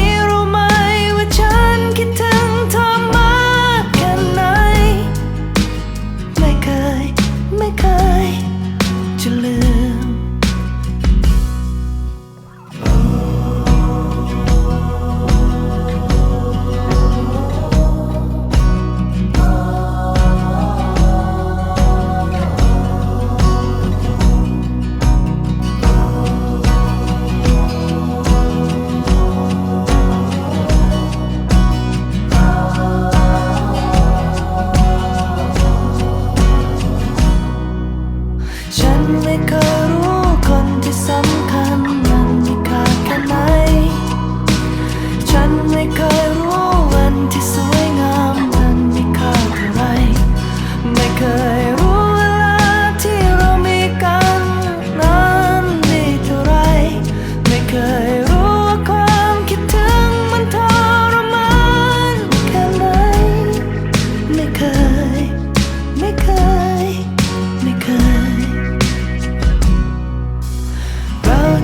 ้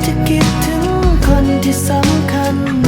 จะคิดถึงคนที่สำคัญ